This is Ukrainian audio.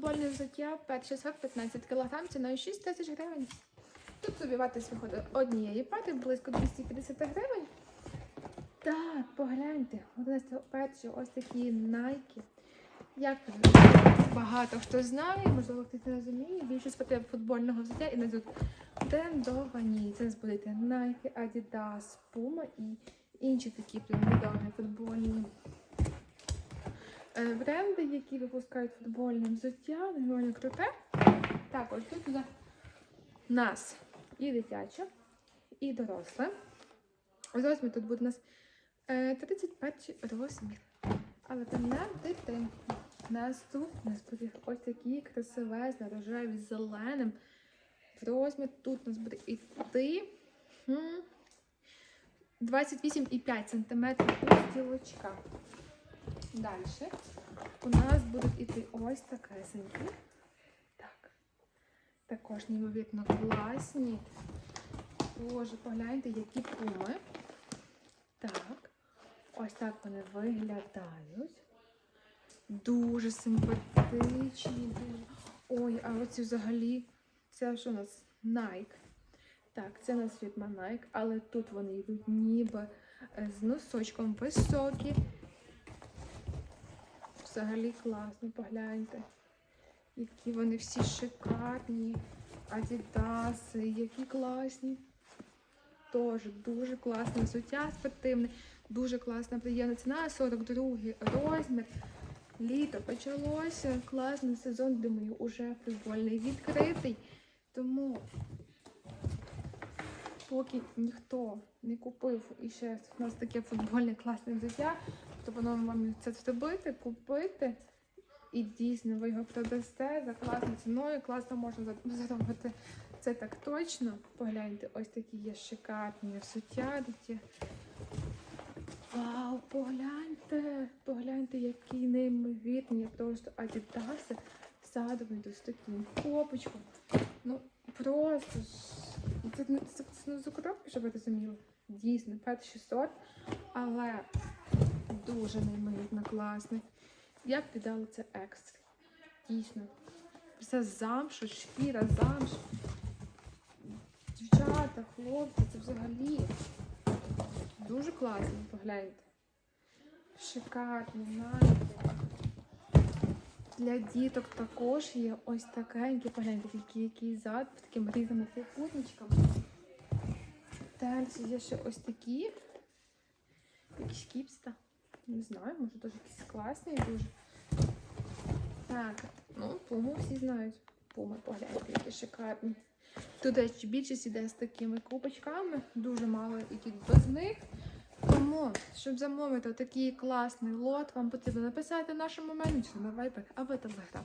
футбольне взуття, перший сорт 15 кг, ціною 6 тисяч гривень. Тут собі вартість виходить однієї пари, близько 250 гривень. Так, погляньте, у нас ось такі найки. Як багато хто знає, можливо, хтось не розуміє, більшість потреб футбольного взуття і найдуть брендовані. Це буде Nike, Adidas, Puma і інші такі прям відомі футбольні бренди, які випускають футбольне взуття, доволі круте. Так, ось тут у нас і дитяче, і доросле. Розмір тут буде у нас е, 31 розмір. Але це не дитинки. Наступне буде ось такі красивезні, рожеві з зеленим. Розмір тут у нас буде йти 28,5 см стілочка. Далі у нас будуть іти ось такесенькі. Так. Також неймовірно класні. Боже, погляньте, які пуми. Так. Ось так вони виглядають. Дуже симпатичні. Ой, а оці взагалі, це що у нас Nike. Так, це у нас фірма Nike, але тут вони йдуть ніби е, з носочком високі. Взагалі класно, погляньте. Які вони всі шикарні. Адідаси, які класні. Теж дуже класне взуття спортивне, дуже класна приємна ціна, 42 розмір. Літо почалося, класний сезон, думаю, уже футбольний відкритий. Тому, поки ніхто не купив і ще у нас таке футбольне класне взуття, то воно вам це зробити, купити. І дійсно ви його продасте за класною ціною, класно можна за- заробити. Це так точно. Погляньте, ось такі є шикарні взуття. дитя. Вау, погляньте, погляньте, які неймовірні просто адідаси йдуть з таким копочком. Ну, просто ж. Це, не- це, це не з укропки, щоб ви розуміли. Дійсно, перший сорт, але дуже неймовірно класний. Я б це екстра. Дійсно. Все замшу, шкіра, замш. Дівчата, хлопці, це взагалі дуже класно, погляньте. Шикарно, знаєте. Для діток також є ось такенькі, погляньте, який зад, під такими різними трикутничками. Далі є ще ось такі. Якісь кіпста. Не знаю, може теж якісь класні дуже. Так, ну, пуму всі знають. Пуми, погляньте, які шикарні. Тут речі, більшість іде з такими купочками, дуже мало які без них. Тому, щоб замовити такий класний лот, вам потрібно написати нашому менеджеру на Viber або Telegram.